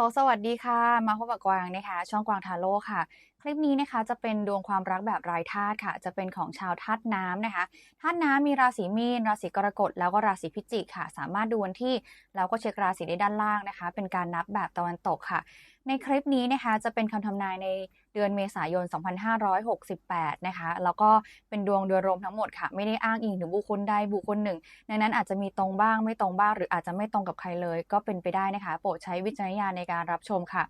ลโหลสวัสดีค่ะ มาพบกับกวางนะคะ ช่องกวางทาโร่ค่ะ คลิปนี้นะคะจะเป็นดวงความรักแบบรายธาตุค่ะ จะเป็นของชาวธาตุน้ำนะคะ ธาตุน้ำมีราศีมีน ราศีกรกฎ แล้วก็ราศีพิจิกค่ะ สามารถดูวันที่แล้วก็เช็คราศีได้ด้านล่างนะคะ เป็นการนับแบบตะวันตกค่ะในคลิปนี้นะคะจะเป็นคำทำนายในเดือนเมษายน 2568 นะคะ แล้วก็เป็นดวงโดยรวมทั้งหมดค่ะ ไม่ได้อ้างอิงถึงบุคคลใดบุคคลหนึ่ง ดังนั้นอาจจะมีตรงบ้างไม่ตรงบ้าง หรืออาจจะไม่ตรงกับใครเลย ก็เป็นไปได้นะคะ โปรดใช้วิจารณญาณในการรับชมค่ะ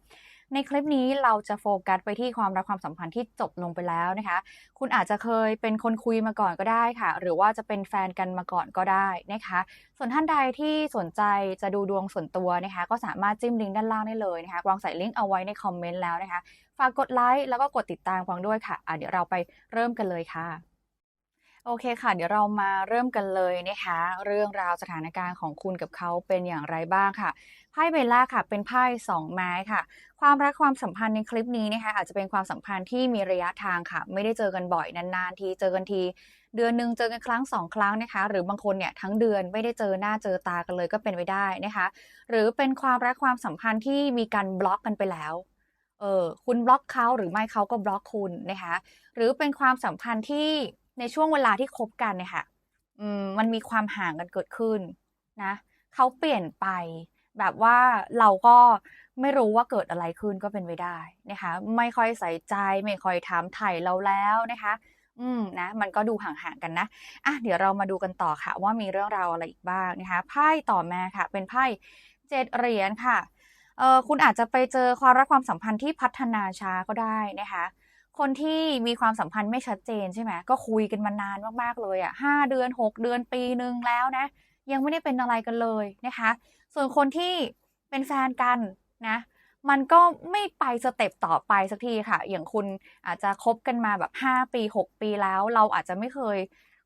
ในคลิปนี้เราจะโฟกัสไปที่ความรักความสัมพันธ์ที่จบลงไปแล้วนะคะ คุณอาจจะเคยเป็นคนคุยมาก่อนก็ได้ค่ะ หรือว่าจะเป็นแฟนกันมาก่อนก็ได้นะคะ ส่วนท่านใดที่สนใจจะดูดวงส่วนตัวนะคะ ก็สามารถจิ้มลิงก์ด้านล่างได้เลยนะคะวางใส่ลิงก์เอาไว้ในคอมเมนต์แล้วนะคะ ฝากกดไลค์แล้วก็กดติดตามกวางด้วยค่ะอะเดี๋ยวเราไปเริ่มกันเลยค่ะ โอเคค่ะ เดี๋ยวเรามาเริ่มกันเลยนะคะ เรื่องราวสถานการณ์ของคุณกับเขาเป็นอย่างไรบ้างค่ะไพ่เบลล่าค่ะเป็นไพ่สองไม้ค่ะ ความรักความสัมพันธ์ในคลิปนี้นะคะอาจจะเป็นความสัมพันธ์ที่มีระยะทางค่ะ ไม่ได้เจอกันบ่อยนานๆทีเจอกันทีเดือนหนึ่งเจอกันครั้งสองครั้งนะคะ หรือบางคนเนี่ยทั้งเดือนไม่ได้เจอหน้าเจอตากันเลยก็เป็นไปได้นะคะ หรือเป็นความรักความสัมพันธ์ที่มีการบล็อกกันไปแล้วเออคุณบล็อกเขาหรือไม่เขาก็บล็อกคุณนะคะ หรือเป็นความสัมพันธ์ที่ ในช่วงเวลาที่คบกันเนี่ยค่ะมมันมีความห่างกันเกิดขึ้นนะเขาเปลี่ยนไปแบบว่าเราก็ไม่รู้ว่าเกิดอะไรขึ้นก็เป็นไปได้นะคะ ไม่ค่อยใส่ใจไม่ค่อยถามไถ่เราแล้วนะคะ อืมนะ มันก็ดูห่างๆกันนะอะเดี๋ยวเรามาดูกันต่อค่ะ ว่ามีเรื่องราวอะไรอีกบ้างนะคะไพ่ต่อมาค่ะ เป็นไพ่เจ็ดเหรียญค่ะเออคุณอาจจะไปเจอความรักความสัมพันธ์ที่พัฒนาช้าก็ได้นะคะ คนที่มีความสัมพันธ์ไม่ชัดเจนใช่ไหมก็คุยกันมานานมากๆเลยอะห้าเดือนหกเดือนปีหนึ่งแล้วนะ ยังไม่ได้เป็นอะไรกันเลยนะคะ ส่วนคนที่เป็นแฟนกันนะ มันก็ไม่ไปสเต็ปต่อไปสักทีค่ะ อย่างคุณอาจจะคบกันมาแบบ 5 ปี 6 ปีแล้ว เราอาจจะไม่เคย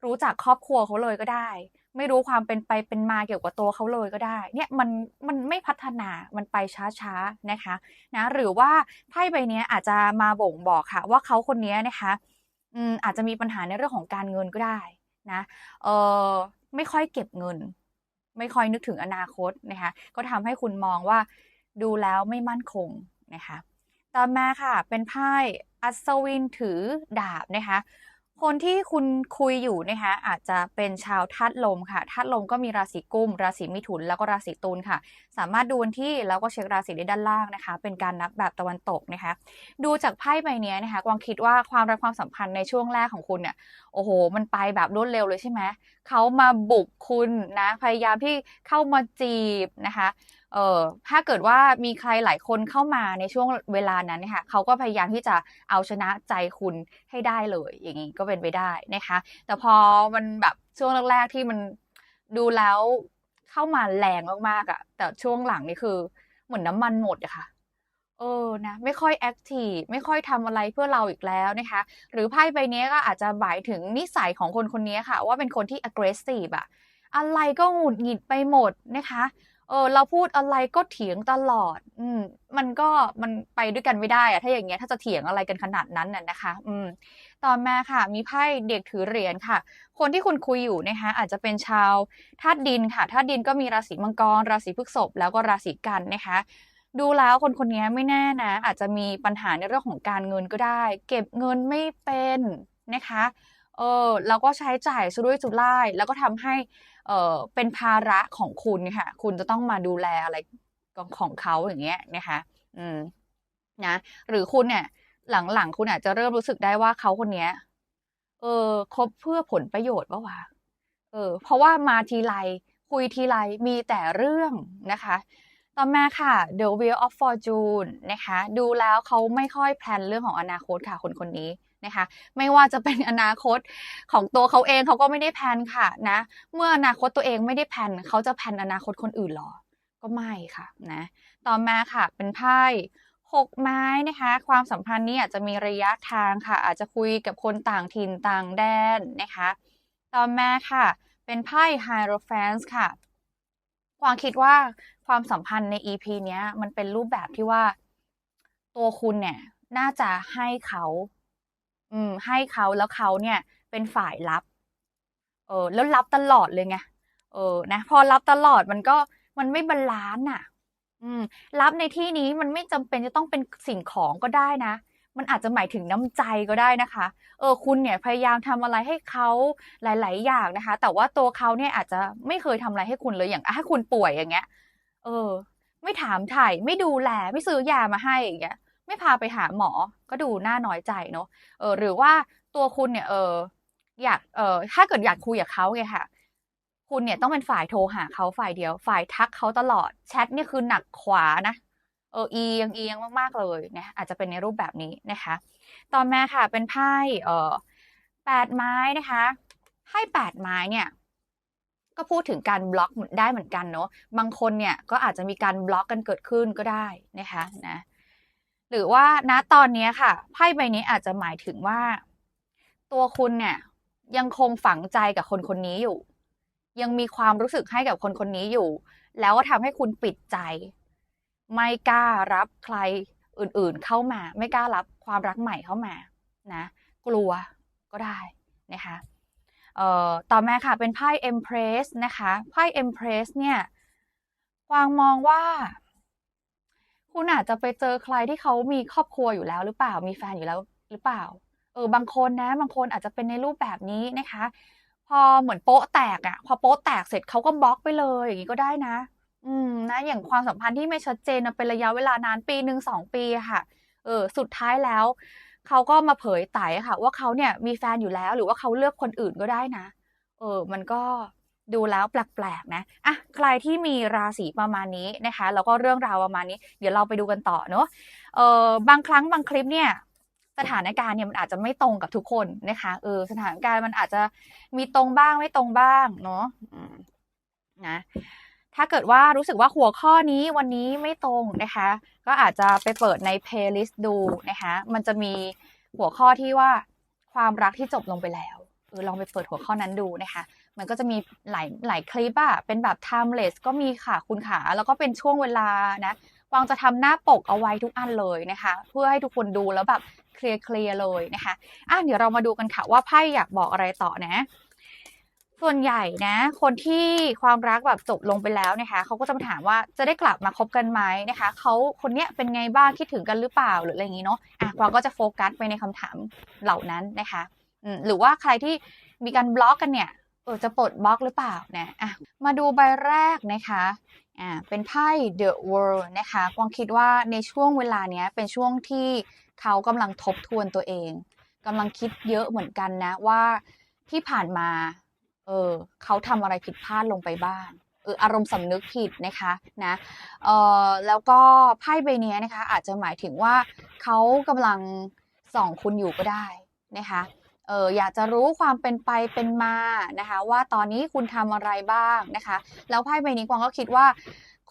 รู้จักครอบครัวเขาเลยก็ได้ ไม่รู้ความเป็นไปเป็นมาเกี่ยวกับตัวเขาเลยก็ได้ เนี่ยมันมันไม่พัฒนามันไปช้าๆนะคะนะหรือว่าไพ่ใบนี้อาจจะมาบ่งบอกค่ะ ว่าเขาคนนี้นะคะอืมอาจจะมีปัญหาในเรื่องของการเงินก็ได้นะเออไม่ค่อยเก็บเงิน ไม่ค่อยนึกถึงอนาคตนะคะก็ทำให้คุณมองว่าดูแล้วไม่มั่นคงนะคะต่อมาค่ะเป็นไพ่อัศวินถือดาบนะคะ คนที่คุณคุยอยู่นะคะอาจจะเป็นชาวธาตุลมค่ะธาตุลมก็มีราศีกุม ราศีมิถุนแล้วก็ราศีตุลค่ะ สามารถดูวันที่แล้วก็เช็คราศีได้ด้านล่างนะคะ เป็นการนับแบบตะวันตกนะคะ ดูจากไพ่ใบนี้นะคะกวางคิดว่าความรักความสัมพันธ์ในช่วงแรกของคุณเนี่ยโอ้โห มันไปแบบรวดเร็วเลยใช่ไหมเขามาบุกคุณนะพยายามที่เข้ามาจีบนะคะ เออถ้าเกิดว่ามีใครหลายคนเข้ามาในช่วงเวลานั้นนะคะเขาก็พยายามที่จะเอาชนะใจคุณให้ได้เลย อย่างนี้ก็เป็นไปได้นะคะ แต่พอมันแบบช่วงแรกๆที่มันดูแล้วเข้ามาแรงมากๆอะ่ะ แต่ช่วงหลังนี่คือเหมือนน้ำมันหมดอะค่ะเออนะไม่ค่อยแอคทีฟไม่ค่อยทำอะไรเพื่อเราอีกแล้วนะคะ หรือไพ่ใบนี้ก็อาจจะหมายถึงนิสัยของคนคนนี้ค่ะ ว่าเป็นคนที่ aggressive อะอะไรก็หงุดหงิดไปหมดนะคะ เออเราพูดอะไรก็เถียงตลอด อืม มันก็มันไปด้วยกันไม่ได้อะถ้าอย่างเงี้ยถ้าจะเถียงอะไรกันขนาดนั้นน่ะนะคะ อืม ต่อมาค่ะ มีไพ่เด็กถือเหรียญค่ะ คนที่คุณคุยอยู่นะคะอาจจะเป็นชาวธาตุดินค่ะธาตุดินก็มีราศีมังกร ราศีพฤษภแล้วก็ราศีกันนะคะ ดูแล้วคนคนนี้ไม่แน่นะ อาจจะมีปัญหาในเรื่องของการเงินก็ได้ เก็บเงินไม่เป็นนะคะ เออแล้วก็ใช้จ่ายสุรุ่ยสุร่าย แล้วก็ทำให้เออเป็นภาระของคุณค่ะ คุณจะต้องมาดูแลอะไรของเขาอย่างเงี้ยนะคะอืมนะหรือคุณเนี่ย หลังๆคุณอาจจะเริ่มรู้สึกได้ว่าเขาคนนี้เออคบเพื่อผลประโยชน์ปะวะเออ เพราะว่ามาทีไรคุยทีไรมีแต่เรื่องนะคะ ต่อมาค่ะ The Wheel of Fortune นะคะ ดูแล้วเขาไม่ค่อยแพลนเรื่องของอนาคตค่ะคนคนนี้ นะคะ ไม่ว่าจะเป็นอนาคตของตัวเขาเองเขาก็ไม่ได้แพนค่ะนะ เมื่ออนาคตตัวเองไม่ได้แพนเขาจะแพนอนาคตคนอื่นหรอ ก็ไม่ค่ะนะ ต่อมาค่ะเป็นไพ่หกไม้นะคะ ความสัมพันธ์นี้อาจจะมีระยะทางค่ะ อาจจะคุยกับคนต่างถิ่นต่างแดนนะคะ ต่อมาค่ะ เป็นไพ่ Hierophant ค่ะความคิดว่าความสัมพันธ์ใน EP เนี้ยมันเป็นรูปแบบที่ว่าตัวคุณเนี่ย น่าจะให้เขา อืม ให้เขาแล้วเขาเนี่ย เป็นฝ่ายรับ เออ แล้วรับตลอดเลยไงเออ นะ พอรับตลอดมันก็มันไม่บาลานซ์อะออืมลับในที่นี้มันไม่จำเป็นจะต้องเป็นสิ่งของก็ได้นะ มันอาจจะหมายถึงน้ำใจก็ได้นะคะ เออ คุณเนี่ยพยายามทำอะไรให้เขาหลาย ๆ อย่างนะคะ แต่ว่าตัวเขาเนี่ยอาจจะไม่เคยทำอะไรให้คุณเลยอย่างถ้าคุณป่วยอย่างเงี้ย เออ ไม่ถามไถ่ไม่ดูแลไม่ซื้อยามาให้อย่างเงี้ย ไม่พาไปหาหมอก็ดูน่าน้อยใจเนาะเออหรือว่าตัวคุณเนี่ยเอออยากเออถ้าเกิดอยากคุยกับเขาไงค่ะ คุณเนี่ยต้องเป็นฝ่ายโทรหาเขาฝ่ายเดียว ฝ่ายทักเขาตลอดแชตเนี่ยคือหนักขวานะเออเอียงเอียงมากๆเลยนะอาจจะเป็นในรูปแบบนี้นะคะ ต่อมาค่ะเป็นไพ่เอ่อ8ไม้นะคะไพ่8ไม้เนี่ยก็พูดถึงการบล็อกได้เหมือนกันเนาะบางคนเนี่ยก็อาจจะมีการบล็อกกันเกิดขึ้นก็ได้นะคะนะ หรือว่าณตอนนี้ค่ะไพ่ใบนี้อาจจะหมายถึงว่า ตัวคุณเนี่ยยังคงฝังใจกับคนคนนี้อยู่ ยังมีความรู้สึกให้กับคนคนนี้อยู่ แล้วก็ทำให้คุณปิดใจ ไม่กล้ารับใครอื่นๆเข้ามา ไม่กล้ารับความรักใหม่เข้ามานะ กลัวก็ได้นะคะเอ่อต่อมาค่ะเป็นไพ่ Empress นะคะไพ่ Empress เนี่ยกวางมองว่า คุณอาจจะไปเจอใครที่เขามีครอบครัวอยู่แล้วหรือเปล่า มีแฟนอยู่แล้วหรือเปล่า เออบางคนนะ บางคนอาจจะเป็นในรูปแบบนี้นะคะ พอเหมือนโป๊ะแตกอะพอโป๊ะแตกเสร็จเขาก็บล็อกไปเลย อย่างงี้ก็ได้นะ อืมนะ อย่างความสัมพันธ์ที่ไม่ชัดเจนเป็นระยะเวลานานปีหนึ่ง2ปีอะค่ะ เออ สุดท้ายแล้วเขาก็มาเผยไต่อะค่ะ ว่าเขาเนี่ยมีแฟนอยู่แล้ว หรือว่าเขาเลือกคนอื่นก็ได้นะ เออ มันก็ ดูแล้วแปลกๆนะอะใครที่มีราศีประมาณนี้นะคะ แล้วก็เรื่องราวประมาณนี้ เดี๋ยวเราไปดูกันต่อเนาะเออบางครั้งบางคลิปเนี่ยสถานการณ์เนี่ยมันอาจจะไม่ตรงกับทุกคนนะคะเออสถานการณ์มันอาจจะมีตรงบ้างไม่ตรงบ้างเนาะนะถ้าเกิดว่ารู้สึกว่าหัวข้อนี้วันนี้ไม่ตรงนะคะ ก็อาจจะไปเปิดใน playlist ดูนะคะมันจะมีหัวข้อที่ว่าความรักที่จบลงไปแล้วเออลองไปเปิดหัวข้อนั้นดูนะคะ มันก็จะมีหลายหลายคลิปอะเป็นแบบ timeless ก็มีค่ะคุณขาแล้วก็เป็นช่วงเวลานะกวางจะทำหน้าปกเอาไว้ทุกอันเลยนะคะ เพื่อให้ทุกคนดูแล้วแบบเคลียร์ๆเลยนะคะอะเดี๋ยวเรามาดูกันค่ะว่าไพ่อยากบอกอะไรต่อนะ ส่วนใหญ่นะ คนที่ความรักแบบจบลงไปแล้วนะคะเขาก็จะมาถามว่าจะได้กลับมาคบกันไหมนะคะเขาคนเนี้ยเป็นไงบ้างคิดถึงกันหรือเปล่าหรืออะไรอย่างงี้เนาะอะกวางก็จะโฟกัสไปในคำถามเหล่านั้นนะคะอืมหรือว่าใครที่มีการบล็อกกันเนี่ย เออจะปลดบล็อกหรือเปล่านะอะมาดูใบแรกนะคะอ่าเป็นไพ่ The World นะคะกวางคิดว่าในช่วงเวลาเนี้ยเป็นช่วงที่เขากำลังทบทวนตัวเองกำลังคิดเยอะเหมือนกันนะว่าที่ผ่านมาเออเขาทำอะไรผิดพลาดลงไปบ้างเอออารมณ์สำนึกผิดนะคะนะเออแล้วก็ไพ่ใบเนี้ยนะคะอาจจะหมายถึงว่าเขากำลังส่องคุณอยู่ก็ได้นะคะ เอออยากจะรู้ความเป็นไปเป็นมานะคะ ว่าตอนนี้คุณทำอะไรบ้างนะคะ แล้วไพ่ใบนี้กวางก็คิดว่า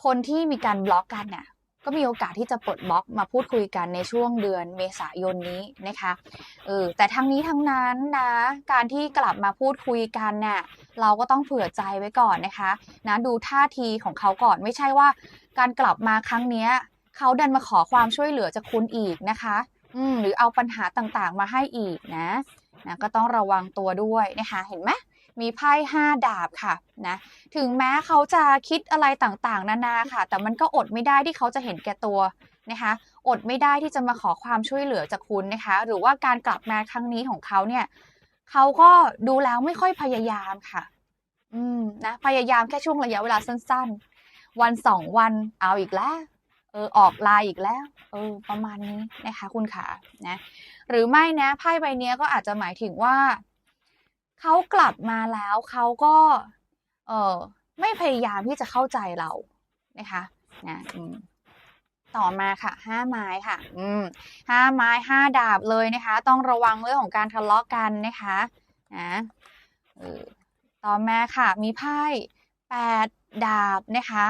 คนที่มีการบล็อกกันเนี่ยก็มีโอกาสที่จะปลดบล็อกมาพูดคุยกันในช่วงเดือนเมษายนนี้นะคะเออแต่ทั้งนี้ทั้งนั้นนะการที่กลับมาพูดคุยกันเน่ะเราก็ต้องเผื่อใจไว้ก่อนนะคะนะดูท่าทีของเขาก่อนไม่ใช่ว่า การกลับมาครั้งเนี้ยเขาดันมาขอความช่วยเหลือจากคุณอีกนะคะ อืมหรือเอาปัญหาต่างๆ มาให้อีกนะ นะก็ต้องระวังตัวด้วยนะคะเห็นไหมมีไพ่5ดาบค่ะนะถึงแม้เขาจะคิดอะไรต่างๆ นานาค่ะ แต่มันก็อดไม่ได้ที่เขาจะเห็นแก่ตัวนะคะอดไม่ได้ที่จะมาขอความช่วยเหลือจากคุณนะคะ หรือว่าการกลับมาครั้งนี้ของเขาเนี่ยเขาก็ดูแล้วไม่ค่อยพยายามค่ะ อืมนะพยายามแค่ช่วงระยะเวลาสั้น ๆ วัน2วันเอาอีกแล้ว เออออก LINE อีกแล้วเออประมาณนี้นะคะคุณขานะหรือไม่นะไพ่ใบนี้ก็อาจจะหมายถึงว่าเขากลับมาแล้วเขาก็เออไม่พยายามที่จะเข้าใจเรานะคะนะต่อมาค่ะ5ไม้ค่ะ อืม5ไม้5ดาบเลยนะคะ ต้องระวังเรื่องของการทะเลาะกันนะคะนะต่อมาค่ะ มีไพ่8ดาบนะคะ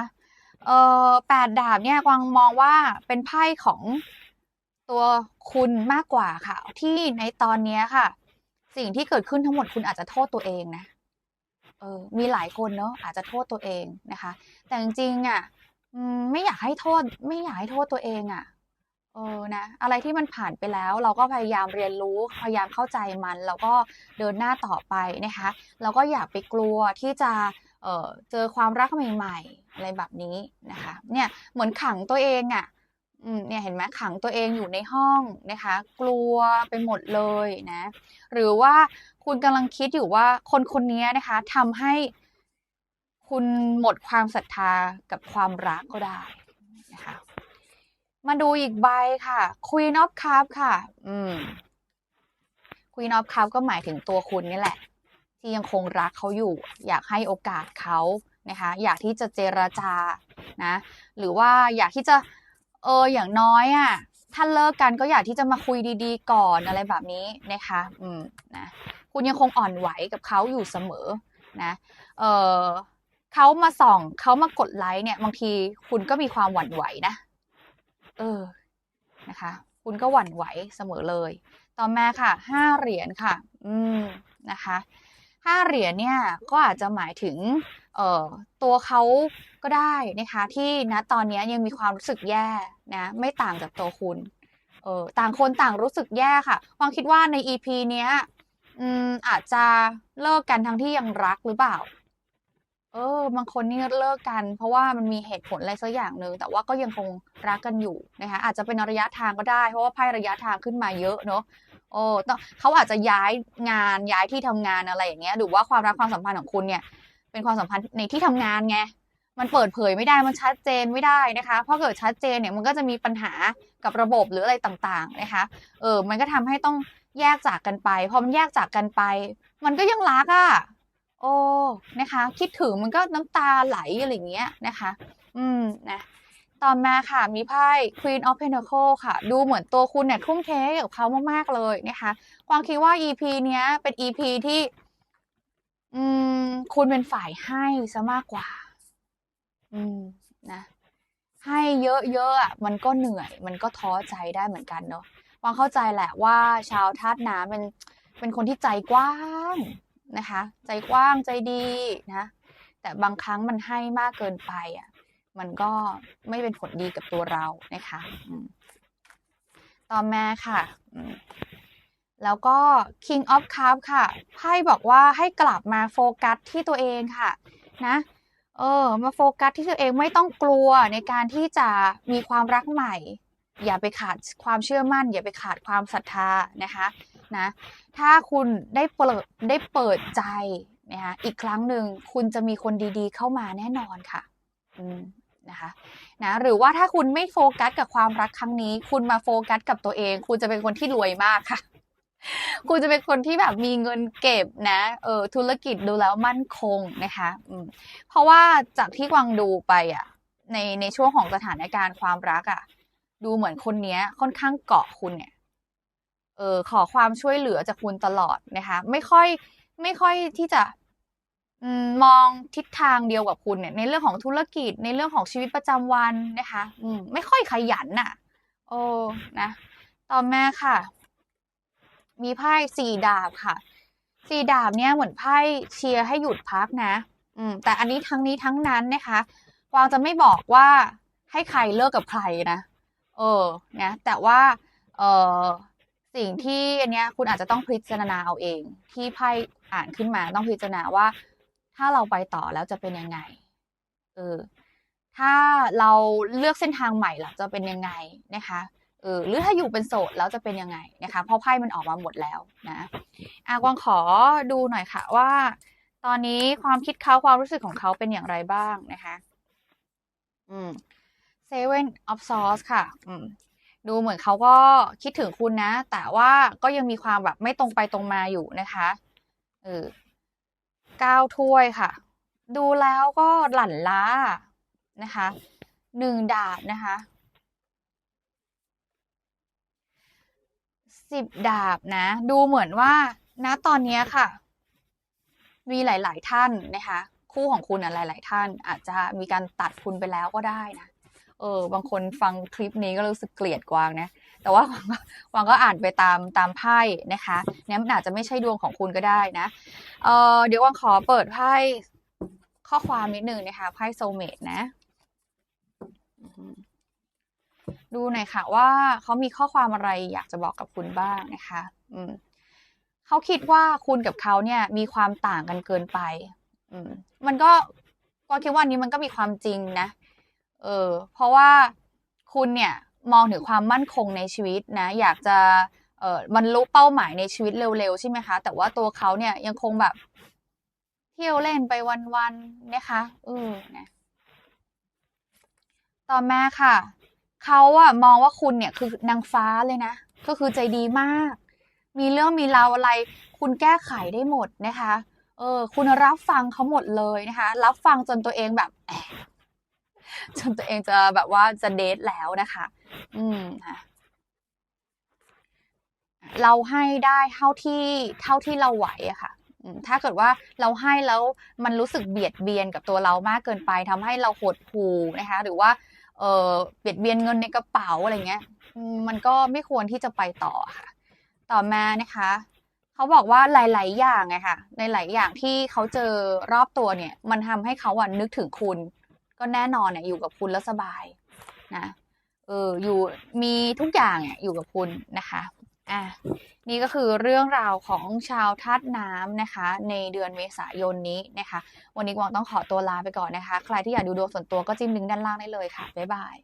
เอ่อ8ดาบเนี่ยกวางมองว่าเป็นไพ่ของตัวคุณมากกว่าค่ะ ที่ในตอนเนี้ยค่ะ สิ่งที่เกิดขึ้นทั้งหมดคุณอาจจะโทษตัวเองนะเออมีหลายคนเนาะอาจจะโทษตัวเองนะคะ แต่จริงๆอะไม่อยากให้โทษ ไม่อยากให้โทษตัวเองอะเออนะอะไรที่มันผ่านไปแล้ว เราก็พยายามเรียนรู้พยายามเข้าใจมัน แล้วก็เดินหน้าต่อไปนะคะ แล้วก็อย่าไปกลัวที่จะ เออเจอความรักใหม่ ๆ อะไรแบบนี้นะคะ เนี่ยเหมือนขังตัวเองอะ่ะเนี่ยเห็นไหมขังตัวเองอยู่ในห้องนะคะ กลัวไปหมดเลยนะ หรือว่าคุณกำลังคิดอยู่ว่าคนคนนี้นะคะทำให้คุณหมดความศรัทธากับความรักก็ได้นะคะมาดูอีกใบค่ะ Queen of Cup ค่ะ อืม Queen of Cup ก็หมายถึงตัวคุณนี่แหละ ที่ยังคงรักเขาอยู่ อยากให้โอกาสเขานะคะอยากที่จะเจรจานะหรือว่าอยากที่จะเอออย่างน้อยอะ่ะถ้าเลิกกันก็อยากที่จะมาคุยดีๆ ก่อนอะไรแบบนี้นะคะอืมนะคุณยังคงอ่อนไหวกับเขาอยู่เสมอนะเออเขามาส่องเขามากดไลค์เนี่ยบางทีคุณก็มีความหวั่นไหวนะเออนะคะ คุณก็หวั่นไหวเสมอเลย ต่อมาค่ะห้าเหรียญค่ะ อืมนะคะ ห้าเหรียญเนี่ยก็อาจจะหมายถึงเออตัวเขาก็ได้นะคะ ที่ณตอนนี้ยังมีความรู้สึกแย่นะไม่ต่างจากตัวคุณเออต่างคนต่างรู้สึกแย่ค่ะวางคิดว่าใน EP เนี้ยอืมอาจจะเลิกกันทั้งที่ยังรักหรือเปล่า เออ บางคนนี่เลิกกัน เพราะว่ามันมีเหตุผลอะไรสักอย่างหนึ่งแต่ว่าก็ยังคงรักกันอยู่นะคะอาจจะเป็นระยะทางก็ได้ เพราะว่าไพ่ระยะทางขึ้นมาเยอะเนาะ โอ้ต้องเขาอาจจะย้ายงานย้ายที่ทำงานอะไรอย่างเงี้ยหรือว่าความรักความสัมพันธ์ของคุณเนี่ย เป็นความสัมพันธ์ในที่ทำงานไงมันเปิดเผยไม่ได้มันชัดเจนไม่ได้นะคะเพราะเกิดชัดเจนเนี่ยมันก็จะมีปัญหากับระบบหรืออะไรต่างๆนะคะเออมันก็ทำให้ต้องแยกจากกันไปพอมันแยกจากกันไป มันก็ยังรักอะ่ะโอ้นะคะ คิดถึงมันก็น้ำตาไหลอะไรอย่างเงี้ยนะคะ อืมนะ ต่อมาค่ะมีไพ่ Queen of Pentacles ค่ะ ดูเหมือนตัวคุณเนี่ยทุ่มเค้กับเขามากๆเลยนะคะกวางคิดว่า EP เนี้ยเป็น EP ที่ อืม คุณเป็นฝ่ายให้ซะมากกว่า อืมนะ ให้เยอะๆอะมันก็เหนื่อย มันก็ท้อใจได้เหมือนกันเนาะวางเข้าใจแหละว่าชาวธาตุน้ำเป็นเป็นคนที่ใจกว้างนะคะ ใจกว้างใจดีนะ แต่บางครั้งมันให้มากเกินไปอะ มันก็ไม่เป็นผลดีกับตัวเรานะคะต่อมาค่ะ แล้วก็ King of Cup ค่ะไพ่บอกว่าให้กลับมาโฟกัสที่ตัวเองค่ะ นะเออ มาโฟกัสที่ตัวเองไม่ต้องกลัวในการที่จะมีความรักใหม่ อย่าไปขาดความเชื่อมั่น อย่าไปขาดความศรัทธานะคะนะถ้าคุณได้เปิดได้เปิดใจนะคะอีกครั้งหนึ่งคุณจะมีคนดีๆเข้ามาแน่นอนค่ะ อืม นะคะนะหรือว่าถ้าคุณไม่โฟกัสกับความรักครั้งนี้ คุณมาโฟกัสกับตัวเอง คุณจะเป็นคนที่รวยมากค่ะ คุณจะเป็นคนที่แบบมีเงินเก็บนะเออธุรกิจดูแล้วมั่นคงนะคะอืมเพราะว่าจากที่กวางดูไปอะในในช่วงของสถานการณ์ความรักอะ ดูเหมือนคนเนี้ย ค่อนข้างเกาะคุณเนี่ยเออขอความช่วยเหลือจากคุณตลอดนะคะ ไม่ค่อยไม่ค่อยที่จะ มองทิศทางเดียวกับคุณเนี่ย ในเรื่องของธุรกิจในเรื่องของชีวิตประจำวันนะคะอืมไม่ค่อยขยันน่ะ โอ้นะต่อมาค่ะ มีไพ่สี่ดาบค่ะสี่ดาบเนี่ยเหมือนไพ่เชียร์ให้หยุดพักนะ อืม แต่อันนี้ทั้งนี้ทั้งนั้นนะคะกวางจะไม่บอกว่าให้ใครเลิกกับใครนะเออนะแต่ว่า เออสิ่งที่อันเนี้ยคุณอาจจะต้องพิจารณาเอาเอง ที่ไพ่อ่านขึ้นมาต้องพิจารณาว่า ถ้าเราไปต่อแล้วจะเป็นยังไง เออ ถ้าเราเลือกเส้นทางใหม่ล่ะจะเป็นยังไงนะคะ เออ หรือถ้าอยู่เป็นโสดแล้วจะเป็นยังไงนะคะ เพราะไพ่มันออกมาหมดแล้วนะอากวางขอดูหน่อยค่ะว่า ตอนนี้ความคิดเขาความรู้สึกของเขาเป็นอย่างไรบ้างนะคะ อืม Seven of Swords ค่ะ อืมดูเหมือนเขาก็คิดถึงคุณนะ แต่ว่าก็ยังมีความแบบไม่ตรงไปตรงมาอยู่นะคะ เออ เก้าถ้วยค่ะ ดูแล้วก็หลั่นล้านะคะหนึ่งดาบนะคะสิบดาบนะ ดูเหมือนว่าณตอนนี้ค่ะ มีหลาย ๆ ท่านนะคะ คู่ของคุณอะหลาย ๆ ท่าน อาจจะมีการตัดคุณไปแล้วก็ได้นะเออบางคนฟังคลิปนี้ก็รู้สึกเกลียดกวางนะ แต่ว่าวางก็กวางก็อ่านไปตามตามไพ่นะคะเนี่ยมันอาจจะไม่ใช่ดวงของคุณก็ได้นะเออเดี๋ยววางขอเปิดไพ่ข้อความนิดนึงนะคะไพ่โซเมตนะ ดูหน่อยค่ะว่าเขามีข้อความอะไรอยากจะบอกกับคุณบ้างนะคะ อืมเขาคิดว่าคุณกับเขาเนี่ย มีความต่างกันเกินไป อืม มันก็ก็คิดว่าอันนี้มันก็มีความจริงนะ เออ เพราะว่าคุณเนี่ย มองถึงความมั่นคงในชีวิตนะ อยากจะเออบรรลุเป้าหมายในชีวิตเร็วๆใช่ไหมคะ แต่ว่าตัวเขาเนี่ยยังคงแบบ เที่ยวเล่นไปวันๆนะคะเออนะต่อมาค่ะเขาอะมองว่าคุณเนี่ยคือนางฟ้าเลยนะ ก็คือใจดีมาก มีเรื่องมีราวอะไร คุณแก้ไขได้หมดนะคะเออ คุณรับฟังเขาหมดเลยนะคะ รับฟังจนตัวเองแบบจนตัวเองจะแบบว่าจะเดทแล้วนะคะ อืมค่ะเราให้ได้เท่าที่เท่าที่เราไหวอะค่ะถ้าเกิดว่าเราให้แล้วมันรู้สึกเบียดเบียนกับตัวเรามากเกินไปทำให้เราหดหูนะคะ หรือว่า เออเบียดเบียนเงินในกระเป๋าอะไรเงี้ย มันก็ไม่ควรที่จะไปต่อค่ะ ต่อมานะคะเขาบอกว่าหลาย ๆ อย่างไงค่ะ ในหลายอย่างที่เขาเจอรอบตัวเนี่ย มันทำให้เขาอะนึกถึงคุณ ก็แน่นอนเนี่ยอยู่กับคุณแล้วสบายนะ อออยู่มีทุกอย่างเนี่ยอยู่กับคุณนะคะอะนี่ก็คือเรื่องราวของชาวทัดน้ำนะคะ ในเดือนเมษายนนี้นะคะ วันนี้กวางต้องขอตัวลาไปก่อนนะคะ ใครที่อยากดูดวงส่วนตัวก็จิ้มลิงก์ด้านล่างได้เลยค่ะ บ๊ายบาย